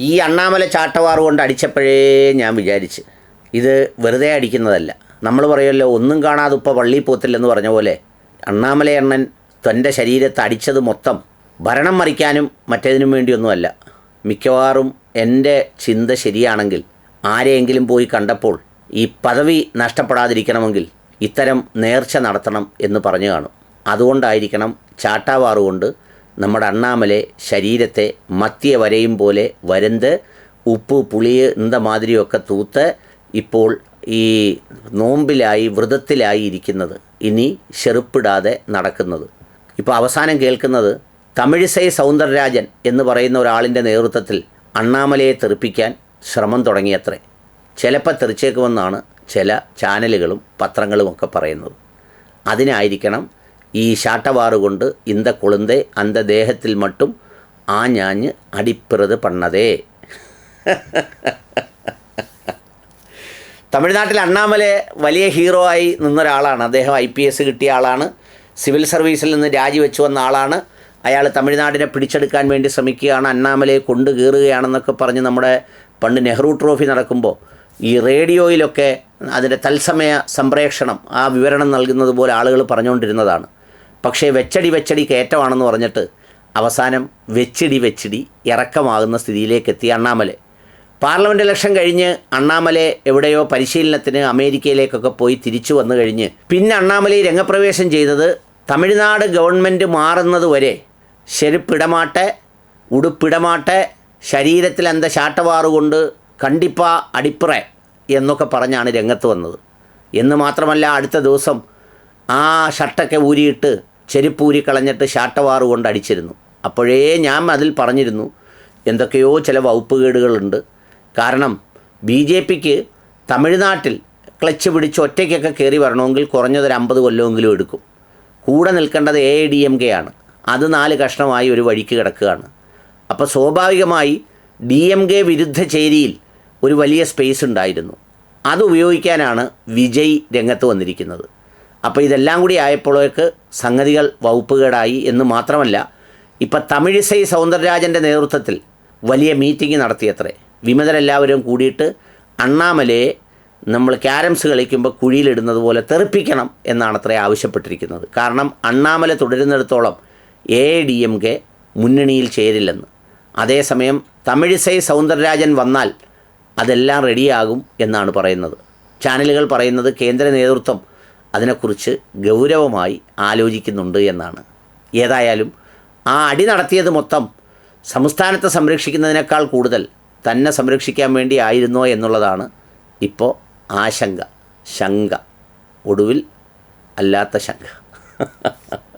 ഈ അണ്ണാമല ചാട്ടവാറ് കൊണ്ട് അടിച്ചപ്പോഴേ ഞാൻ വിചാരിച്ച് ഇത് വെറുതെ അടിക്കുന്നതല്ല. നമ്മൾ പറയുമല്ലോ ഒന്നും കാണാതെ ഇപ്പോൾ പള്ളിയിൽ പോത്തില്ലെന്ന് പറഞ്ഞ പോലെ അണ്ണാമല എണ്ണൻ തന്റെ ശരീരത്ത് അടിച്ചത് മൊത്തം ഭരണം മറിക്കാനും മറ്റേതിനും വേണ്ടിയൊന്നുമല്ല. മിക്കവാറും എന്റെ ചിന്ത ശരിയാണെങ്കിൽ ആരെയെങ്കിലും പോയി കണ്ടപ്പോൾ ഈ പദവി നഷ്ടപ്പെടാതിരിക്കണമെങ്കിൽ ഇത്തരം നേർച്ച നടത്തണം എന്ന് പറഞ്ഞു കാണും. അതുകൊണ്ടായിരിക്കണം ചാട്ടാവാറുകൊണ്ട് നമ്മുടെ അണ്ണാമലെ ശരീരത്തെ മത്തിയ വരയും പോലെ വരന്ത് ഉപ്പ് പുളിയ് ഇന്ത മാതിരിയൊക്കെ തൂത്ത് ഇപ്പോൾ ഈ നോമ്പിലായി വ്രതത്തിലായി ഇരിക്കുന്നത്. ഇനി ചെറുപ്പിടാതെ നടക്കുന്നത്. ഇപ്പോൾ അവസാനം കേൾക്കുന്നത് തമിഴിസൈ സൗന്ദരരാജൻ എന്ന് പറയുന്ന ഒരാളിന്റെ നേതൃത്വത്തിൽ അണ്ണാമലയെ തെറിപ്പിക്കാൻ ശ്രമം തുടങ്ങിയത്രേ. ചിലപ്പോൾ തെറിച്ചേക്കുമെന്നാണ് ചില ചാനലുകളും പത്രങ്ങളുമൊക്കെ പറയുന്നത്. അതിനായിരിക്കണം ഈ കൊണ്ട് ഇന്ത കൊളുന്തേ അന്ത ദേഹത്തിൽ ആ ഞാഞ്ഞ് അടിപ്പിറത് പണ്ണതേ. തമിഴ്നാട്ടിൽ അണ്ണാമലെ വലിയ ഹീറോ ആയി നിന്നൊരാളാണ്. അദ്ദേഹം ഐ പി എസ് കിട്ടിയ ആളാണ്. സിവിൽ സർവീസിൽ നിന്ന് രാജിവെച്ചു വന്ന ആളാണ്. അയാൾ തമിഴ്നാടിനെ പിടിച്ചെടുക്കാൻ വേണ്ടി ശ്രമിക്കുകയാണ്. അണ്ണാമലയെ കൊണ്ടു കീറുകയാണെന്നൊക്കെ പറഞ്ഞ് നമ്മുടെ പണ്ട് നെഹ്റു ട്രോഫി നടക്കുമ്പോൾ ഈ റേഡിയോയിലൊക്കെ അതിന്റെ തത്സമയ സംപ്രേഷണം ആ വിവരണം നൽകുന്നത് പോലെ ആളുകൾ പറഞ്ഞുകൊണ്ടിരുന്നതാണ്. പക്ഷേ വെച്ചടി വെച്ചടി കയറ്റമാണെന്ന് പറഞ്ഞിട്ട് അവസാനം വെച്ചിടി വെച്ചിടി ഇറക്കമാകുന്ന സ്ഥിതിയിലേക്ക് എത്തി അണ്ണാമലെ. പാർലമെന്റ് ഇലക്ഷൻ കഴിഞ്ഞ് അണ്ണാമല എവിടെയോ പരിശീലനത്തിന് അമേരിക്കയിലേക്കൊക്കെ പോയി തിരിച്ചു വന്നു കഴിഞ്ഞ് പിന്നെ അണ്ണാമലൈ രംഗപ്രവേശം ചെയ്തത് തമിഴ്നാട് ഗവൺമെന്റ് മാറുന്നത് വരെ ചെരുപ്പിടമാട്ടെ ഉടുപ്പിടമാട്ടെ ശരീരത്തിൽ എന്താ ശാട്ടവാറുകൊണ്ട് കണ്ടിപ്പ അടിപ്പിറ എന്നൊക്കെ പറഞ്ഞാണ് രംഗത്ത് വന്നത്. എന്ന് മാത്രമല്ല അടുത്ത ദിവസം ആ ഷർട്ടൊക്കെ ഊരിയിട്ട് ചെരുപ്പൂരി കളഞ്ഞിട്ട് ഷാട്ടവാറ് കൊണ്ട് അടിച്ചിരുന്നു. അപ്പോഴേ ഞാൻ അതിൽ പറഞ്ഞിരുന്നു എന്തൊക്കെയോ ചില വകുപ്പുകേടുകളുണ്ട്. കാരണം ബി ജെ പിക്ക് തമിഴ്നാട്ടിൽ ക്ലച്ച് പിടിച്ച് ഒറ്റയ്ക്കൊക്കെ കയറി വരണമെങ്കിൽ കുറഞ്ഞതൊരു അമ്പത് കൊല്ലമെങ്കിലും എടുക്കും. കൂടെ നിൽക്കേണ്ടത് എ ഡി എം കെ ആണ് അത് നാല് കഷ്ണമായി ഒരു വഴിക്ക് കിടക്കുകയാണ്. അപ്പോൾ സ്വാഭാവികമായി ഡി എം കെ വിരുദ്ധ ചേരിയിൽ ഒരു വലിയ സ്പേസ് ഉണ്ടായിരുന്നു. അത് ഉപയോഗിക്കാനാണ് വിജയ് രംഗത്ത് വന്നിരിക്കുന്നത്. അപ്പോൾ ഇതെല്ലാം കൂടി ആയപ്പോഴേക്ക് സംഗതികൾ വകുപ്പുകേടായി എന്ന് മാത്രമല്ല ഇപ്പം തമിഴിസൈ സൗന്ദരരാജന്റെ നേതൃത്വത്തിൽ വലിയ മീറ്റിംഗ് നടത്തിയത്രേ. വിമതരെല്ലാവരും കൂടിയിട്ട് അണ്ണാമലയെ നമ്മൾ ക്യാരംസ് കളിക്കുമ്പോൾ കുഴിയിലിടുന്നത് പോലെ തെറിപ്പിക്കണം എന്നാണ് അത്രേ ആവശ്യപ്പെട്ടിരിക്കുന്നത്. കാരണം അണ്ണാമല തുടരുന്നിടത്തോളം എ ഡി എം കെ മുന്നണിയിൽ ചേരില്ലെന്ന്. അതേസമയം തമിഴിസൈ സൗന്ദരരാജൻ വന്നാൽ അതെല്ലാം റെഡിയാകും എന്നാണ് പറയുന്നത്. ചാനലുകൾ പറയുന്നത് കേന്ദ്ര നേതൃത്വം അതിനെക്കുറിച്ച് ഗൗരവമായി ആലോചിക്കുന്നുണ്ട് എന്നാണ്. ഏതായാലും ആ അടി നടത്തിയത് മൊത്തം സംസ്ഥാനത്തെ സംരക്ഷിക്കുന്നതിനേക്കാൾ കൂടുതൽ തന്നെ സംരക്ഷിക്കാൻ വേണ്ടി ആയിരുന്നോ എന്നുള്ളതാണ് ഇപ്പോൾ ആശങ്ക. ശങ്ക. ഒടുവിൽ അല്ലാത്ത ശങ്ക.